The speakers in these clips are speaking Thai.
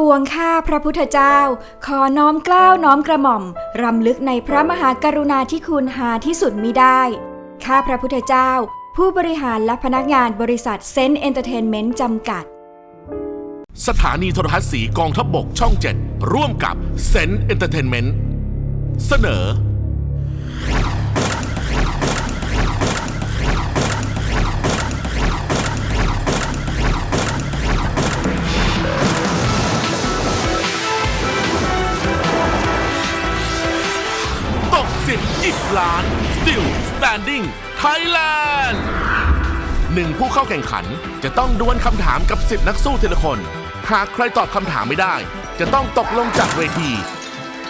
ปวงข้าพระพุทธเจ้า ขอน้อมเกล้าวน้อมกระหม่อม รำลึกในพระมหากรุณาธิคุณหาที่สุดมิได้ ข้าพระพุทธเจ้า ผู้บริหารและพนักงานบริษัทเซนต์เอนเตอร์เทนเมนต์จำกัด สถานีโทรทัศน์สีกองทัพบบกช่อง 7 ร่วมกับเซนเอนเตอร์เทนเมนต์เสนอ สิบหยิบล้าน Still Standing Thailand หนึ่งผู้เข้าแข่งขันจะต้องดวลคำถามกับ 10 นักสู้ทีละคน หากใครตอบคำถามไม่ได้ จะต้องตกลงจากเวที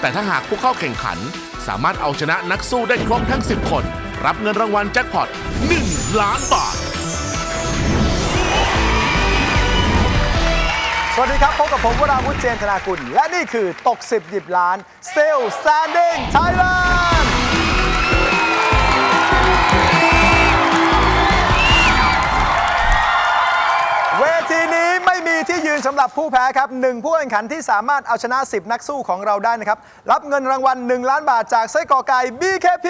แต่ถ้าหากผู้เข้าแข่งขัน สามารถเอาชนะนักสู้ได้ครบทั้ง 10 คน รับเงินรางวัลแจ็คพอต1ล้านบาท สวัสดีครับ พบกับผมวราวุธเจนธนากุล และนี่คือตก 10 หยิบล้าน Still Standing Thailand ที่ยืนสำหรับผู้แพ้ครับหนึ่งผู้แข่งขันที่สามารถเอาชนะ 10 นักสู้ของเราได้นะครับ รับเงินรางวัล 1 ล้านบาทจากไส้กรอกไก่ BKP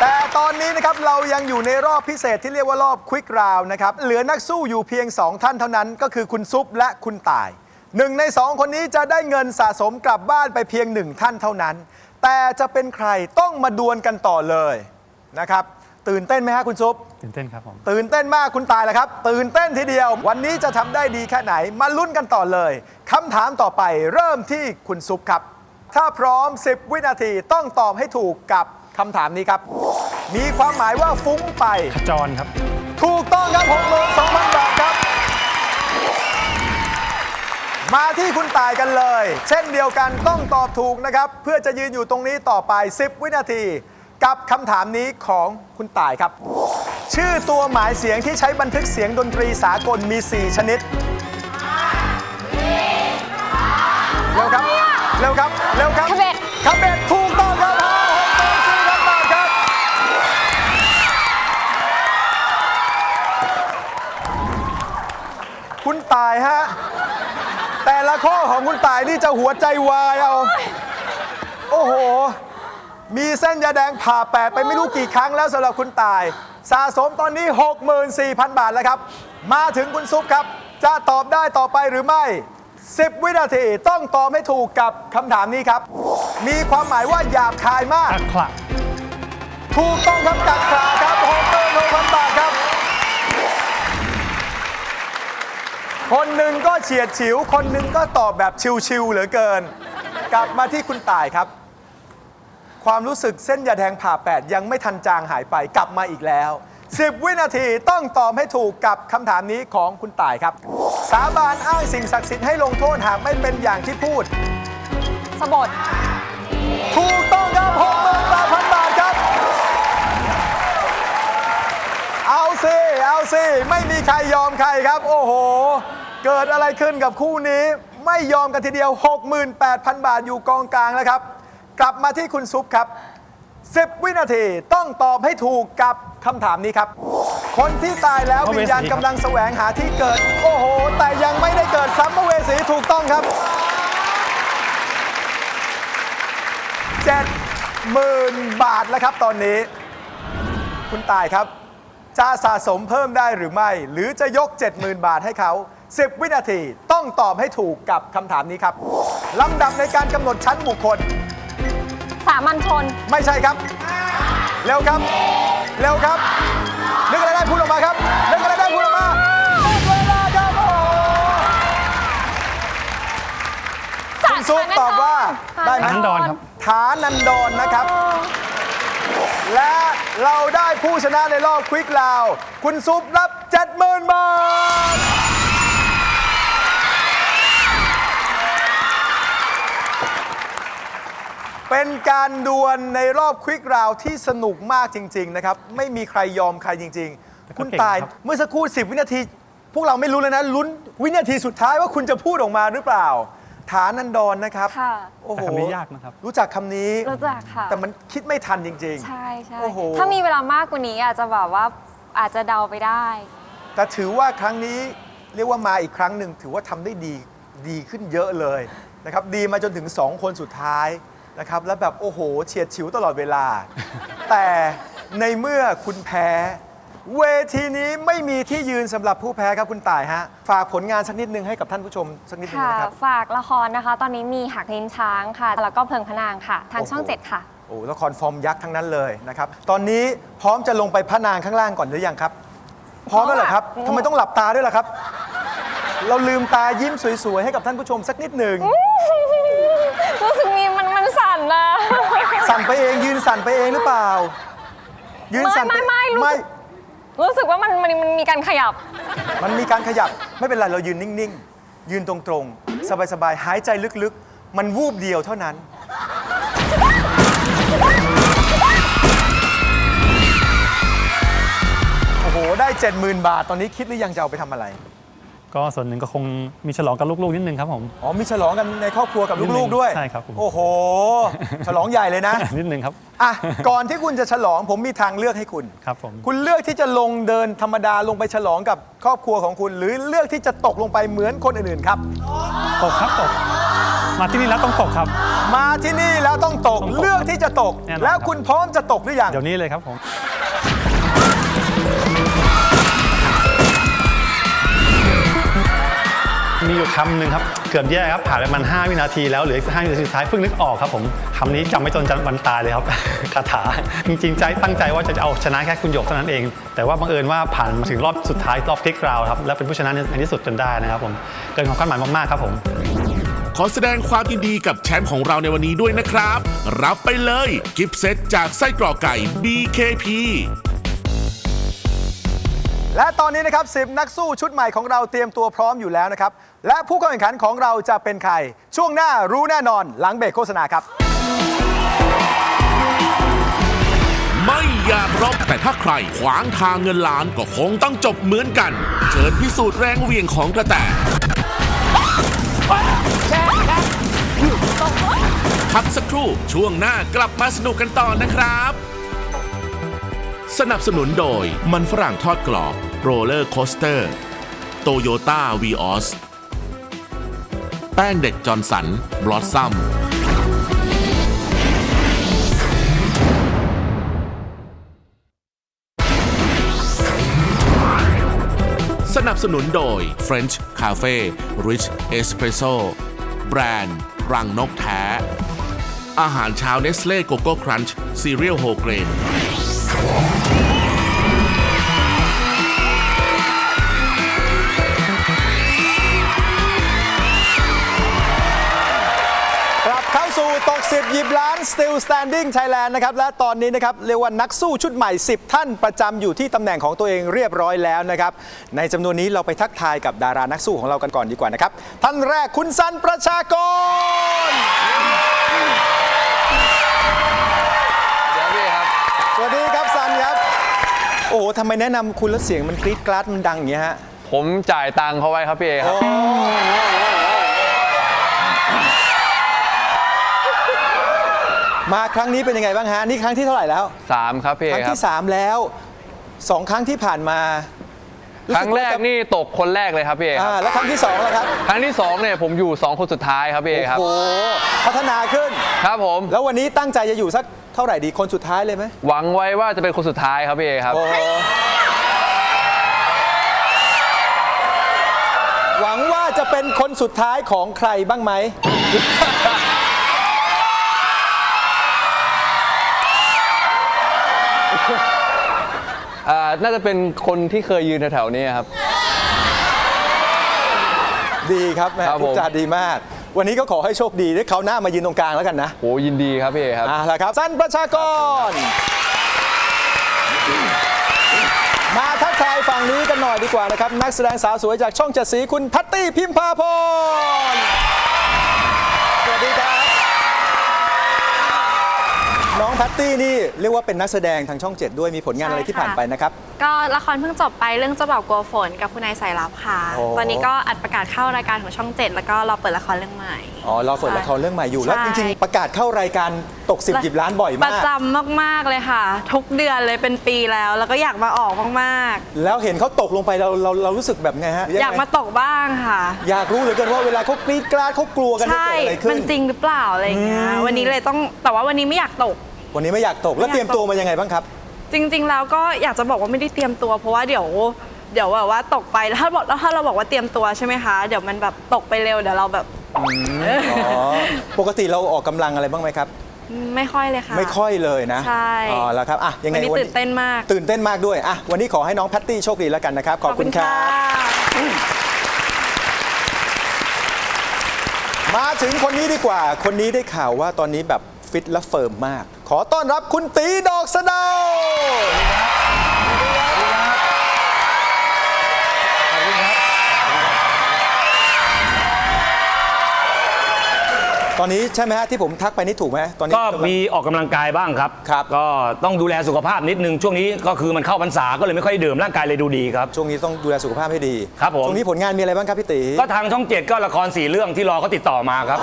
แต่ตอนนี้นะครับเรายังอยู่ในรอบพิเศษที่เรียกว่ารอบควิกราวนะครับ เหลือนักสู้อยู่เพียง 2 ท่านเท่านั้นก็คือคุณซุปและคุณตายหนึ่งในสองคนนี้จะได้เงินสะสมกลับบ้านไปเพียงหนึ่งท่านเท่านั้น แต่จะเป็นใครต้องมาดวลกันต่อเลยนะครับ ตื่นเต้นไหมฮะคุณซุป ตื่นเต้นครับผม ตื่นเต้นมากคุณตายแหละครับ ตื่นเต้นทีเดียว วันนี้จะทำได้ดีแค่ไหน มาลุ้นกันต่อเลยคำถามต่อไปเริ่มที่คุณซุปครับ ถ้าพร้อม 10 วินาทีต้องตอบให้ถูกกับคำถามนี้ครับ มีความหมายว่าฟุ้งไป ขจรครับ ถูกต้องครับ62,000 บาทครับ มาที่คุณตายกันเลย เช่นเดียวกันต้องตอบถูกนะครับ เพื่อจะยืนอยู่ตรงนี้ต่อไป 10 วินาที กับคำถามนี้ของคุณตายครับ ชื่อตัวหมายเสียงที่ใช้บันทึกเสียงดนตรีสากลมี 4 ชนิด เร็วครับ เร็วครับ เร็วครับคาเบตคาเบตถูกต้องครับหกหมื่นสี่พันบาทครับ คุณตายฮะ แต่ละข้อของคุณตายนี่จะหัวใจวายเอา โอ้โห มีเส้นยาแดงผ่าแปดไปไม่รู้กี่ครั้งแล้วสำหรับคุณตาย สะสมตอนนี้ 64,000 บาทแล้วครับ มาถึงคุณซุปครับ จะตอบได้ต่อไปหรือไม่ 10 วินาทีต้องตอบให้ถูกกับคำถามนี้ครับ มีความหมายว่าหยาบคายมาก อักขระถูกต้องครับกัดขาครับ66,000บาทครับ คนหนึ่งก็เฉียดฉิว คนหนึ่งก็ตอบแบบชิวๆเหลือเกิน กลับมาที่คุณตายครับ ความรู้สึกเส้นยาแดงผ่าแปดยังไม่ทันจางหายไปกลับมาอีกแล้ว 10 วินาทีต้องตอบให้ถูกกับคำถามนี้ของคุณตายครับ สาบานอ้างสิ่งศักดิ์สิทธิ์ให้ลงโทษหากไม่เป็นอย่างที่พูด สบดถูกต้องครับ68,000บาทครับ เอาสิเอาสิไม่มีใครยอมใครครับ โอ้โห เกิดอะไรขึ้นกับคู่นี้ ไม่ยอมกันทีเดียว 68,000 บาทอยู่กองกลางแล้วครับ กลับมาที่คุณซุปครับ 10 วินาทีต้องตอบให้ถูกกับคำถามนี้ครับ คนที่ตายแล้วพระวิเวญสสีญาณครับกำลังแสวงหาที่เกิด โอ้โห แต่ยังไม่ได้เกิดสัมภเวสีถูกต้องครับ70,000บาทแล้วครับตอนนี้ คุณตายครับ จะสะสมเพิ่มได้หรือไม่ หรือจะยก 70,000 บาทให้เขา 10 วินาทีต้องตอบให้ถูกกับคำถามนี้ครับลำดับในการกำหนดชั้นบุคคลสามัญชน ไม่ใช่ครับ เร็วครับ เร็วครับ นึกอะไรได้พูดออกมาครับ นึกอะไรได้พูดออกมาหมดเวลาครับโอ้โหคุณซุปตอบว่าได้ไหมฐานดอนครับ ฐานันดรนะครับ และเราได้ผู้ชนะในรอบควิกลาว คุณซุปรับ 70,000 บาท เป็นการดวลในรอบควิกราวที่สนุกมากจริง ๆ นะครับ ไม่มีใครยอมใครจริงแต่ๆก็คุณเก่งตายครับเมื่อสักครู่ 10 วินาที พวกเราไม่รู้เลยนะ ลุ้นวินาทีสุดท้ายว่าคุณจะพูดออกมาหรือเปล่า ฐานันดรนะครับ ค่ะ โอ้โหแต่คำนี้ยากนะครับ รู้จักคำนี้ รู้จักค่ะ แต่มันคิดไม่ทันจริงๆใช่ใช่โอ้โห ถ้ามีเวลามากกว่านี้อาจจะแบบว่าอาจจะเดาไปได้แต่ถือว่าครั้งนี้เรียกว่ามาอีกครั้งหนึ่งถือว่าทำได้ดีดีขึ้นเยอะเลยนะครับ ดีมาจนถึง 2 คนสุดท้าย นะครับ แล้วแบบโอ้โห เฉียดฉิวตลอดเวลา แต่ในเมื่อคุณแพ้ เวทีนี้ไม่มีที่ยืนสำหรับผู้แพ้ครับคุณต่ายฮะ ฝากผลงานสักนิดนึงให้กับท่านผู้ชมสักนิดนึงค่ะ นะครับ ฝากละครนะคะ ตอนนี้มีหักลิ้นช้างค่ะ แล้วก็เพลิงพระนางค่ะ ทางช่องโอ้โหเจ็ดค่ะ โอ้ละครฟอร์มยักษ์ทั้งนั้นเลยนะครับ ตอนนี้พร้อมจะลงไปพระนางข้างล่างก่อนหรือยังครับ พร้อมแล้วเหรอครับพร้อมอะ ทำไมต้องหลับตาด้วยล่ะครับ เราลืมตายิ้มสวยๆให้กับท่านผู้ชมสักนิดหนึ่ง รู้สึกมี มันมันสั่นนะสั่นไปเองยืนสั่นไปเองหรือเปล่า ยืนสั่นปไม่ไม่ไม่รู้สึกรู้สึกว่ามันมันมันมีการขยับ มันมีการขยับไม่เป็นไรเรายืนนิ่งๆ ยืนตรงๆ สบายๆ หายใจลึกๆ มันวูบเดียวเท่านั้น โอ้โห ได้ 70,000 บาท ตอนนี้คิดหรือยังจะเอาไปทำอะไร ก็ส่วนหนึ่งก็คงมีฉลองกับลูกๆนิดนึงครับผม อ๋อมีฉลองกันในครอบครัวกับนิดนึลูงกๆด้วยใช่ครับผม โอ้โห ฉลองใหญ่เลยนะ นิดนึงครับอะก่อนที่คุณจะฉลองผมมีทางเลือกให้คุณ ครับผมคุณเลือกที่จะลงเดินธรรมดาลงไปฉลองกับครอบครัวของคุณ หรือเลือกที่จะตกลงไปเหมือนคนอื่นๆครับ ตกครับตกมาที่นี่แล้วต้องตกครับ มาที่นี่แล้วต้องตกต้องตกเลือกที่จะตก แน่นอนแล้วครับคุณพร้อมจะตกหรือยัง เดี๋ยวนี้เลยครับผม อยู่คำหนึ่งครับ เกือบแย่ครับ ผ่านไปมัน 5 วินาทีแล้วเหลืออีก5วินาทีสุดท้ายเพิ่งนึกออกครับผมคำนี้จำไม่จนจนวันตายเลยครับ คาถา จริงๆใจตั้งใจว่าจะเอาชนะแค่คุณหยกเท่านั้นเอง แต่ว่าบังเอิญว่าผ่านมาถึงรอบสุดท้ายรอบพลิกราวครับ และเป็นผู้ชนะในที่สุดจนได้นะครับผม เกินความคาดหมายมากๆครับผม ขอแสดงความยินดีกับแชมป์ของเราในวันนี้ด้วยนะครับ รับไปเลย กิฟต์เซตจากไส้กรอกไก่ BKP และตอนนี้นะครับสิบนักสู้ชุดใหม่ของเราเตรียมตัวพร้อมอยู่แล้วนะครับ และผู้เข้าแข่งขันของเราจะเป็นใคร ช่วงหน้ารู้แน่นอนหลังเบรกโฆษณาครับ ไม่อยากรบแต่ถ้าใครขวางทางเงินล้านก็คงต้องจบเหมือนกัน เชิญพิสูจน์แรงเหวียงของกระแตพักสักครู่ช่วงหน้ากลับมาสนุกกันต่อนะครับ สนับสนุนโดยมันฝรั่งทอดกรอบโรลเลอร์โคสเตอร์โตโยต้าวีออสแป้งเด็กจอร์นสันบลอสซัมสนับสนุนโดย French Cafe Rich Espresso แบรนด์ รังนกแท้ อาหารเช้าเนสเล่โกโก้ครันช์ซีเรียลโฮเกรน 10หยิบล้าน Still Standing Thailand นะครับ และตอนนี้นะครับ เรียกว่านักสู้ชุดใหม่ 10 ท่านประจำอยู่ที่ตำแหน่งของตัวเองเรียบร้อยแล้วนะครับ ในจำนวนนี้เราไปทักทายกับดารานักสู้ของเรากันก่อนดีกว่านะครับ ท่านแรกคุณสันประชากร เดี๋ยวพี่ครับ สวัสดีครับสันครับ โอ้โหทำไมแนะนำคุณแล้วเสียงมันกรี๊ดกราดมันดังอย่างเงี้ยฮะ ผมจ่ายตังค์เขาไว้ครับพี่เอครับ มาครั้งนี้เป็นยังไงบ้างฮะ นี่ครั้งที่เท่าไหร่แล้ว สามครับพี่คเอรั้งครับที่ 3 แล้วสองครั้งที่ผ่านมาครั้งแรกนี่ตกคนแรกเลยครับพี่เอคอ่ารับแล้วครั้งที่2แล้วครับครั้งที่สองเนี่ยผมอยู่สองคนสุดท้ายครับพี่เอครับโอ้โหพัฒนาขึ้น ครับผมแล้ววันนี้ตั้งใจจะอยู่สักเท่าไหร่ดีคนสุดท้ายเลยไหมหวังไว้ว่าจะเป็นคนสุดท้ายครับพี่เอครับ โอ้โหหวังว่าจะเป็นคนสุดท้ายของใครบ้างไหม น่าจะเป็นคนที่เคยยืนแถวๆนี้ครับ ดีครับแม่ครับผมทุกจาดีมาก วันนี้ก็ขอให้โชคดีได้เขาวหน้ามายืนตรงกลางแล้วกันนะโหยินดีครับพี่เอครับ อ่าละครับ สั้นประชากร มาทักทายฝั่งนี้กันหน่อยดีกว่านะครับ นักแสดงสาวสวยจากช่องเจ็ดสีคุณแพัตตี้พิมพาพรสวัสดีครับ น้องแพตตี้นี่เรียกว่าเป็นนักแสดงทางช่องเจ็ดด้วยมีผลงานอะไรที่ผ่านไปนะครับก็ละครเพิ่งจบไปเรื่องเจ้าบ่าวกลัวฝนกับคุณนายสายลับค่ะ โอ้ ตอนนี้ก็อัดประกาศเข้ารายการของช่องเจ็ดแล้วก็รอเปิดละครเรื่องใหม่ อ๋อเราเปิดละครเรื่องใหม่อยู่ แล้วใช่ จริงๆ ประกาศเข้ารายการตกสิบหยิบล้านบ่อยปมาระก จำมากๆเลยค่ะ ทุกเดือนเลยเป็นปีแล้ว แล้วก็อยากมาออกมากแล้วเห็นเขาตกลงไปเราเราเรารู้สึกแบบไงฮะๆอยากมาตกบ้างค่ะ อยากรู้เหลือเกินว่าเวลาเขากรีดกราดเขากลัวกันว่าใช่ เกิดอะไรขึ้มันน จริงหรือเปล่าอะไรอย่างเงี้ย อืม วันนี้เลยต้อง แต่ว่าวันนี้ไม่อยากตก วันนี้ไม่อยากตกแล้วไม่อยาก เตรียมตัวมายังไงบ้างครับ จริงๆแล้วก็อยากจะบอกว่าไม่ได้เตรียมตัว เพราะว่าเดี๋ยวเดี๋ยวแบบว่าตกไปแล้วถ้าบอกแล้วถ้าเราบอกว่าเตรียมตัวใช่ไหมคะ เดี๋ยวมันแบบตกไปเร็วเดี๋ยวเราแบบ อ๋อ ปกติเราออกกำลังอะไรบ้างไหมครับ ไม่ค่อยเลยค่ะ ไม่ค่อยเลยนะใช่ อ๋อแล้วครับอะยังไงวันนี้ตื่นเต้นมากตื่นเต้นมากด้วยอะวันนี้ขอให้น้องแพตตี้โชคดีแล้วกันนะครับขอบคุณครับมาถึงคนนี้ดีกว่า คนนี้ได้ข่าวว่าตอนนี้แบบ ฟิตและเฟิร์มมาก ขอต้อนรับคุณตีดอกสะเดาตอนนี้ใช่ไหมฮะที่ผมทักไปนี่ถูกไหมตอนนี้ก็มีออกกำลังกายบ้างครับ ครับ ก็ต้องดูแลสุขภาพนิดนึง ช่วงนี้ก็คือมันเข้าพรรษาก็เลยไม่ค่อยดื่มร่างกายเลยดูดีครับ ช่วงนี้ต้องดูแลสุขภาพให้ดีครับผม ช่วงนี้ผลงานมีอะไรบ้างครับพี่ตีก็ทางช่องเจ็ดก็ละครสี่เรื่องที่รอเขาติดต่อมาครับ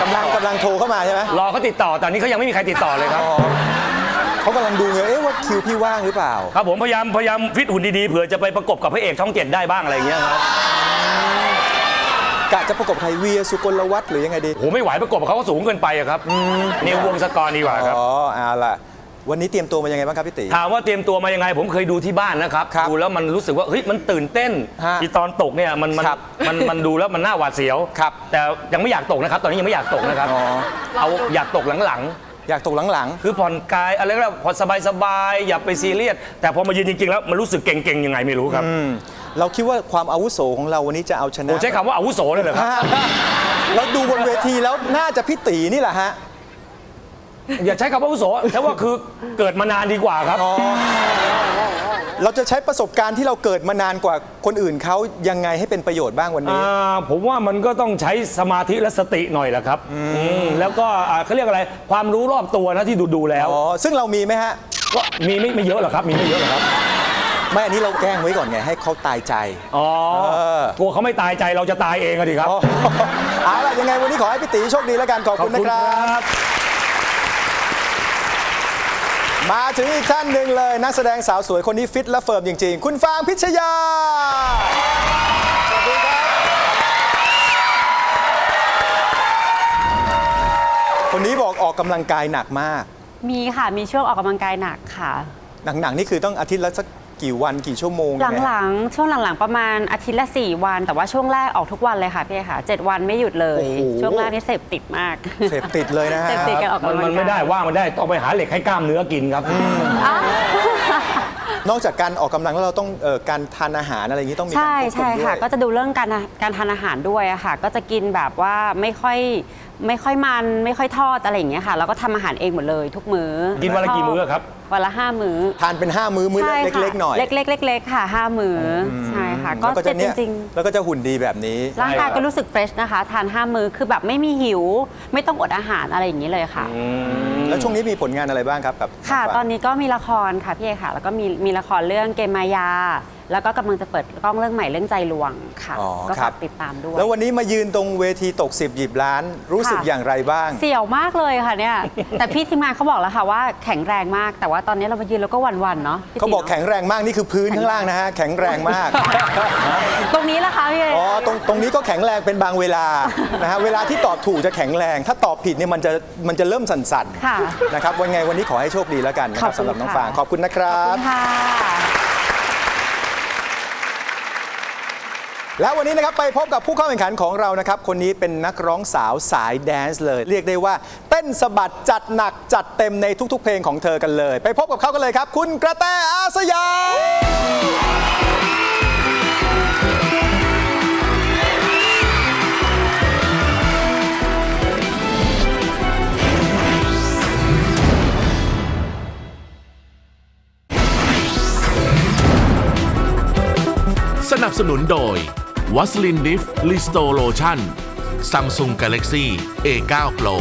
กำลังกำลังโทรเข้ามาใช่ไหมรอเขาติดต่อแต่นี้เขายังไม่มีใครติดต่อเลยครับ อ๋อเขากำลังดูไงเอ๊ะว่าคิวพี่ว่างหรือเปล่า ครับผมพยายามพยายามฟิตหุ่นดีๆเผื่อจะไปประกบกับพระเอกช่องเจ็ดได้บ้างอะไรอย่างเงี้ยครับกะจะประกบใครเวียสุกลวัฒน์หรือยังไงดี โหไม่ไหวประกบกับเขาก็สูงเกินไปอะครับนิววงศกรดีกว่าครับ อ๋อเอาล่ะ วันนี้เตรียมตัวมายังไงบ้างครับพี่ตี ถามว่าเตรียมตัวมายังไงผมเคยดูที่บ้านนะครับ ครับดูแล้วมันรู้สึกว่าเฮ้ยมันตื่นเต้นฮะอีตอนตกเนี่ยมันมันครับมันมันดูแล้วมันน่าหวาดเสียว ครับแต่ยังไม่อยากตกนะครับ ตอนนี้ยังไม่อยากตกนะครับอ๋อ เอาอยากตกหลังอยากตกหลัง ๆ คือผ่อนกายอะไรก็ได้ผ่อนสบายๆอย่าไปซีเรียสแต่พอมายืนจริงๆแล้วมันรู้สึกเก่งๆยังไงไม่รู้ครับๆ อืม เราคิดว่าความอาวุโสของเราวันนี้จะเอาชนะโอ้ใช้คำว่าอาวุโสเลยเหรอครับ ฮะเราดูบนเวทีแล้วน่าจะพี่ตีนี่แหละฮะ อย่าใช้คำว่าอาวุโสใช้ว่าคือเกิดมานานดีกว่าครับ เราจะใช้ประสบการณ์ที่เราเกิดมานานกว่าคนอื่นเขายังไงให้เป็นประโยชน์บ้างวันนี้ อ่าผมว่ามันก็ต้องใช้สมาธิและสติหน่อยแหละครับอืมแล้วก็อ่าเขาเรียกอะไรความรู้รอบตัวนะที่ดูดูๆแล้ว อ๋อ ซึ่งเรามีไหมฮะ ก็มีไม่ไม่เยอะหรอกครับ มีไม่เยอะหรอกครับไม่อันนี้เราแกล้งไว้ก่อนไงให้เขาตายใจ อ๋อเออ กลัวเขาไม่ตายใจเราจะตายเองอะดิครับ อ๋อเอาล่ะยังไงวันนี้ขอให้พี่ตีโชคดีแล้วกันขอบคุณนะครับ บ มาถึงอีกท่านหนึ่งเลย นักแสดงสาวสวยคนนี้ฟิตและเฟิร์มจริง ๆ คุณฟางพิชยา สวัสดีครับ คนนี้บอกออกกำลังกายหนักมาก มีค่ะ มีช่วงออกกำลังกายหนักค่ะ หนักๆนี่คือต้องอาทิตย์ละสัก กี่วันกี่ชั่วโมงยังไงหลังๆ ช่วงหลังๆ ประมาณอาทิตย์ละ 4 วัน แต่ว่าช่วงแรกออกทุกวันเลยค่ะพี่เอค่ะ 7 วันไม่หยุดเลย โอ้โห ช่วงแรกนี่เสพติดมาก เสพติดเลยนะฮะเสพติดการออกมันกำลังกายมันไม่ได้ว่างมันได้ต้องไปหาเหล็กให้กล้ามเนื้อกินครับอ้าวนอกจากการออกกำลังแล้วเราต้องเอ่อการทานอาหารอะไรอย่างนี้ต้องมีการใช่ควบคุมใช่ด้วย ค่ะ ก็จะดูเรื่องการการทานอาหารด้วยอะค่ะ ก็จะกินแบบว่าไม่ค่อย ไม่ค่อยมันไม่ค่อยทอดอะไรอย่างเงี้ยค่ะ แล้วก็ทำอาหารเองหมดเลยทุกมื้อกินวันละกี่มื้อครับ วันละห้ามื้อ ทานเป็น 5 มื้อมื้อใช่ละค่ะเล็กๆหน่อยเล็กๆเล็กๆค่ะห้ามื้ออใช่ค่ะ ก็แล้วก็เจ็จะดเนี่ยจริงแล้วก็จะหุ่นดีแบบนี้ๆร่างกายก็รู้สึกเฟรชนะคะ ทานห้ามื้อคือแบบไม่มีหิว ไม่ต้องอดอาหารอะไรอย่างนี้เลยค่ะ แล้วช่วงนี้มีผลงานอะไรบ้างครับกับค่ะงฟ้า ตอนนี้ก็มีละครค่ะพี่เอค่ะ แล้วก็มีมีละครเรื่องเกมมายา แล้วก็กำลังจะเปิดกล้องเรื่องใหม่เรื่องใจลวงค่ะ อ๋อก็ครัฝาบ กติดตามด้วย แล้ววันนี้มายืนตรงเวทีตก10หยิบล้าน รู้สึกค่ะ อย่างไรบ้าง เสี่ยวมากเลยค่ะเนี่ย แต่พี่ทีมงานเขาบอกแล้วค่ะว่าแข็งแรงมาก แต่ว่าตอนนี้เรามายืนแล้วก็หวั่นๆเนาะพี่เขาบอกตีนะแข็งแรงมากนี่คือพื้นข้างล่างนะฮะ แข็งแรงมาก ตรงนี้ละคะพี่เออ๋อ ตรงตรงนี้ก็แข็งแรงเป็นบางเวลา นะฮะ เวลาที่ตอบถูกจะแข็งแรง ถ้าตอบผิดเนี่ยมันจะมันจะเริ่มสั่นค่ะ ๆ นะครับ วันไงวันนี้ขอให้โชคดีแล้วกันนะครับขอบคุณสำหรับน้องค่ะ ฟาง ขอบคุณนะครัขอบคุบณค่ะ แล้ววันนี้นะครับไปพบกับผู้เข้าแข่งขันของเรานะครับ คนนี้เป็นนักร้องสาวสายแดนซ์เลย เรียกได้ว่าเต้นสะบัดจัดหนักจัดเต็มในทุกๆ เพลงของเธอกันเลย ไปพบกับเขากันเลยครับ คุณกระแตอาสยาม นับสนุนโดยวัสลินดิฟลิสโตโลชั่นซัมซุงกาเล็กซี่ A9 Pro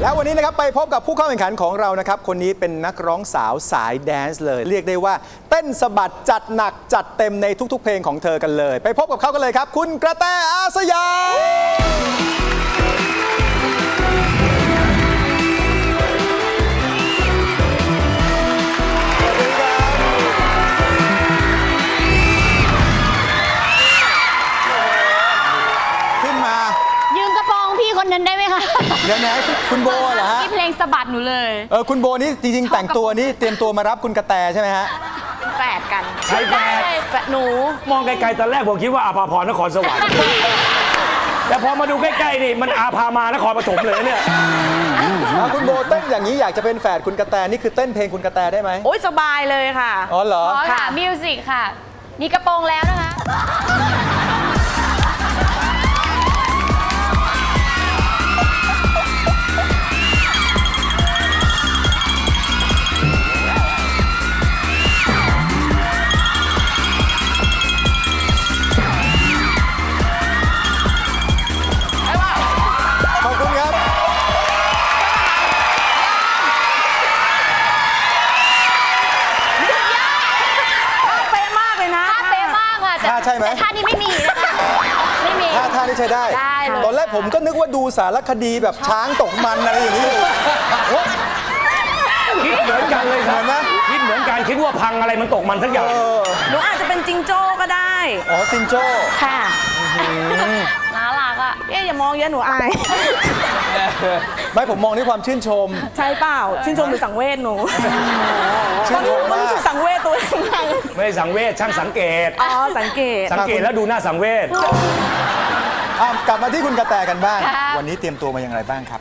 แล้ววันนี้นะครับไปพบกับผู้เข้าแข่งขันของเรานะครับ คนนี้เป็นนักร้องสาวสายแดนซ์เลย เรียกได้ว่าเต้นสะบัดจัดหนักจัดเต็มในทุกๆ เพลงของเธอกันเลย ไปพบกับเขากันเลยครับ คุณกระแตอาสยาม นนั้นได้ไหมคะเดี๋ยวนะคุณโบเหรอฮะพี่เพลงสะบัดหนูเลยเออคุณโบนี่จริงๆ แต่งตัวนี่เตรียมตัวมารับคุณกระแตใช่ไหมฮะแฝดกันใช่แฝดแฝดหนูมองไกลๆตอนแรกผมคิดว่าอาภาพรนครสวรรค์ แต่พอมาดูใกล้ๆนี่มันอาภามานครปฐมเลยนะเนี่ย แล้วคุณโบเต้นอย่างนี้อยากจะเป็นแฝดคุณกระแตนี่คือเต้นเพลงคุณกระแตได้ไหมโอ้ยสบายเลยค่ะ อ๋อเหรอ ขอค่ะมิวสิกค่ะ นี่กระโปรงแล้วนะคะ ช่ไหมแต่ท่านี้ไม่มีนะคะไม่มี ท่าท่านี่ใช้ได้ ได้เลย ตอนแรกผมก็นึกว่าดูสารคดีแบบช้างตกมันอะไรอย่างนี้อยู่โอ้คิดเหมือนกันเลยครับเหมือนไหมคิดเหมือนกันคิดว่าพังอะไรมันตกมันทั้งอย่าง เออหนูอาจจะเป็นจิงโจ้ก็ได้ อ๋อจิงโจ้ค่ะน่ารักอะ เอ๊ะอย่ามองเยอะหนูอาย ไม่ผมมองด้วยความชื่นชม ใช่เปล่าชื่นชมหรือสังเวชหนูชื่นชมมันมากรู้สึกสังเวชตัวเองมากไม่ได้สังเวชช่างสังเกต อ๋อสังเกต สังเกตแล้วดูหน้าสังเวชอะกลับมาที่คุณกระแตกันบ้างครับวันนี้เตรียมตัวมาอย่างไรบ้างครับ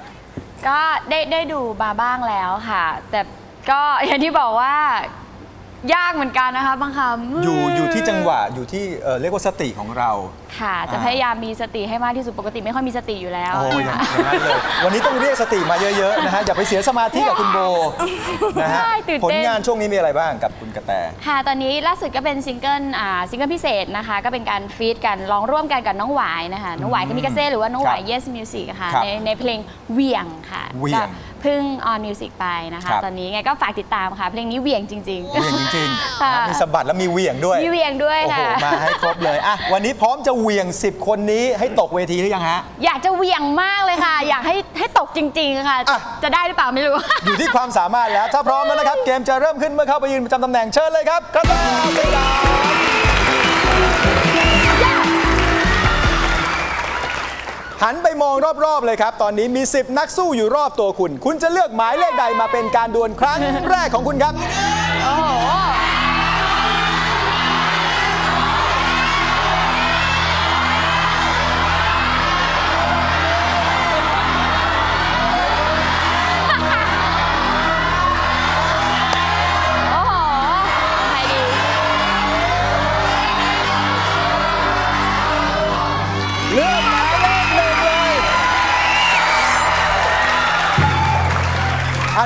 ก็ได้ได้ดูมาบ้างแล้วค่ะ แต่ก็อย่างที่บอกว่า ยากเหมือนกันนะคะบางคำอยู่อยู่ที่จังหวะอยู่ที่เอ่อเรียกว่าสติของเรา ค่ะ จะอ่า พยายามมีสติให้มากที่สุดปกติไม่ค่อยมีสติอยู่แล้ว โอ้ยอย่างอย่างนั้นเลย วันนี้ต้องเรียกสติมาเยอะๆนะฮะอย่าไปเสียสมาธิกับคุณโบนะฮะใช่ตื่นผลเต้นงานช่วงนี้มีอะไรบ้างกับคุณกระแต ค่ะตอนนี้ล่าสุดก็เป็นซิงเกิลอ่าซิงเกิลพิเศษนะคะ ก็เป็นการฟีดกันร้องร่วมกันกับน้องหวายนะคะ น้องหวายก็มีกาเซ่หรือว่าน้องหวาย Yes Music อะค่ะครับในในเพลงเหวี่ยงค่ะเหวี่ยงก็เพิ่งออนมิวสิกไปนะคะ ครับ ตอนนี้ไงก็ฝากติดตามค่ะ เพลงนี้เหวี่ยงจริงๆเหวี่ยงจริงๆค่ะนะมีสะบัดแล้วมีเหวี่ยงด้วยมีเหวี่ยงด้วยโอ้โห ค่ะ มาให้ครบเลยอะวันนี้พร้อมจะเหวี่ยง 10 คนนี้ให้ตกเวทีหรือยังฮะ อยากจะเหวี่ยงมากเลยค่ะ อยากให้ให้ตกจริง ๆ ค่ะ อะ จะได้หรือเปล่าไม่รู้ อยู่ที่ความสามารถแล้ว ถ้าพร้อมแล้วนะครับ เกมจะเริ่มขึ้นเมื่อเข้าไปยืนประจำตำแหน่งเชิญเลยครับกระแตอาสยาม หันไปมองรอบๆเลยครับ ตอนนี้มี 10 นักสู้อยู่รอบตัวคุณ คุณจะเลือกหมายเลขใดมาเป็นการดวลครั้งแรกของคุณครับ โอ้โห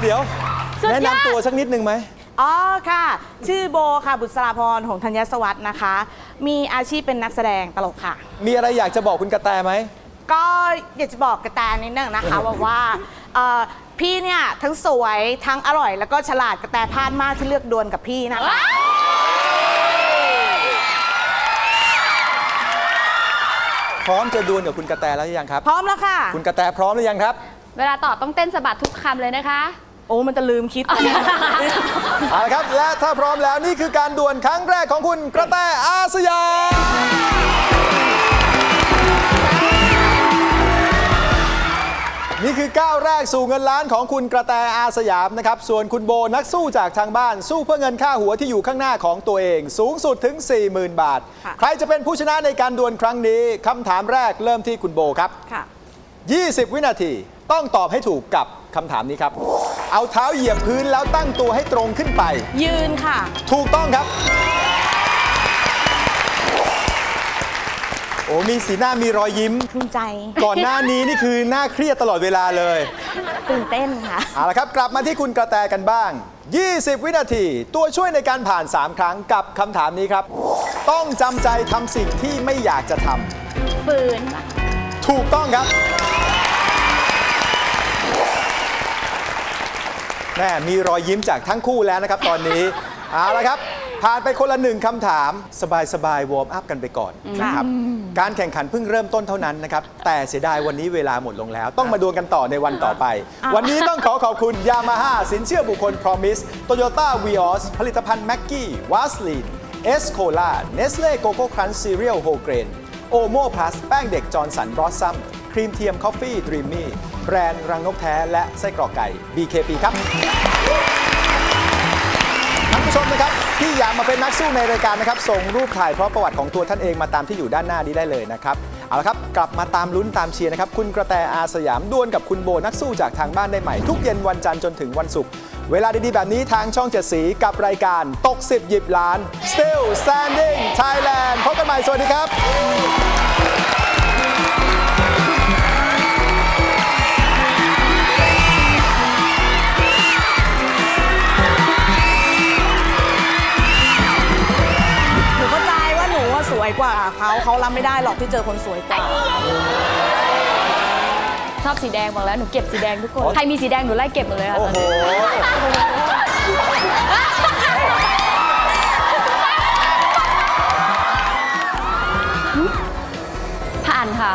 เดี๋ยว สุดยอด แนะนำตัวสักนิดนึงไหม อ๋อค่ะ ชื่อโบค่ะบุษราพรของธัญสวัสดิ์นะคะ มีอาชีพเป็นนักแสดงตลกค่ะ มีอะไรอยากจะบอกคุณกระแตไหม ก็อยากจะบอกกระแตนิดนึงนะคะว่าว่าเอ่อพี่เนี่ยทั้งสวยทั้งอร่อย แล้วก็ฉลาดกระแตพลาดมากที่เลือกดวลกับพี่นะคะ พร้อมจะดวลกับคุณกระแตแล้วหรือยังครับ พร้อมแล้วค่ะ คุณกระแตพร้อมหรือยังครับ เวลาตอบต้องเต้นสะบัดทุกคำเลยนะคะ โอ้มันจะลืมคิด เอาละครับ และถ้าพร้อมแล้วนี่คือการดวลครั้งแรกของคุณกระแตอาสยามนี่คือก้าวแรกสู่เงินล้านของคุณกระแตอาสยามนะครับ ส่วนคุณโบนักสู้จากทางบ้าน สู้เพื่อเงินค่าหัวที่อยู่ข้างหน้าของตัวเอง สูงสุดถึง 40,000 บาท ค่ะ ใครจะเป็นผู้ชนะในการดวลครั้งนี้คำถามแรกเริ่มที่คุณโบครับ ค่ะ 20 วินาที ต้องตอบให้ถูกกับคำถามนี้ครับ เอาเท้าเหยียบพื้นแล้วตั้งตัวให้ตรงขึ้นไป ยืนค่ะ ถูกต้องครับ โอ้มีสีหน้ามีรอยยิ้ม ภูมิใจ ก่อนหน้านี้นี่คือหน้าเครียดตลอดเวลาเลยตื่นเต้นค่ะ เอาละครับ กลับมาที่คุณกระแตกันบ้าง 20 วินาที ตัวช่วยในการผ่าน 3 ครั้งกับคำถามนี้ครับ ต้องจำใจทำสิ่งที่ไม่อยากจะทฝืนำถูกต้องครับ แม่มีรอยยิ้มจากทั้งคู่แล้วนะครับ ตอนนี้ เอาละครับ ผ่านไปคนละหนึ่งคำถาม สบายสบายวอร์มอัพกันไปก่อนนะครับ การแข่งขันเพิ่งเริ่มต้นเท่านั้นนะครับ แต่เสียดายวันนี้เวลาหมดลงแล้ว ต้องมาดวลกันต่อในวันต่อไป วันนี้ต้องขอขอบคุณยามาฮ่าสินเชื่อบุคคล Promise Toyota Vios ผลิตภัณฑ์แม็กกี้วาสลีนเอสโคลาเนสเล่โกโก้ครันซีเรียลโฮเกรนโอโมพลัสแป้งเด็กจอร์นสันบรอสซัม ครีมเทียมคอฟฟี่ดรีมมี่แบรนด์รังนกแท้และไส้กรอกไก่ BKP ครับท่านผู้ชมนะครับที่อยากมาเป็นนักสู้ในรายการนะครับ ส่งรูปถ่ายพร้อมประวัติของตัวท่านเองมาตามที่อยู่ด้านหน้านี้ได้เลยนะครับเอาละครับ กลับมาตามลุ้นตามเชียร์นะครับ คุณกระแตอาสยามดวลกับคุณโบนักสู้จากทางบ้านได้ใหม่ ทุกเย็นวันจันทร์จนถึงวันศุกร์เวลาดีๆ แบบนี้ทางช่องเจ็ดสีกับรายการตก 10 หยิบล้าน Still Standing Thailand พบกันใหม่ สวัสดีครับ วยกว่าเขาเขารับไม่ได้หรอกที่เจอคนสวยกว่า ชอบสีแดงบอกแล้วหนูเก็บสีแดงทุกคน ใครมีสีแดงหนูไล่เก็บหมดเลยค่ะโอ้ตอนโหนี้ผ่านค่ะ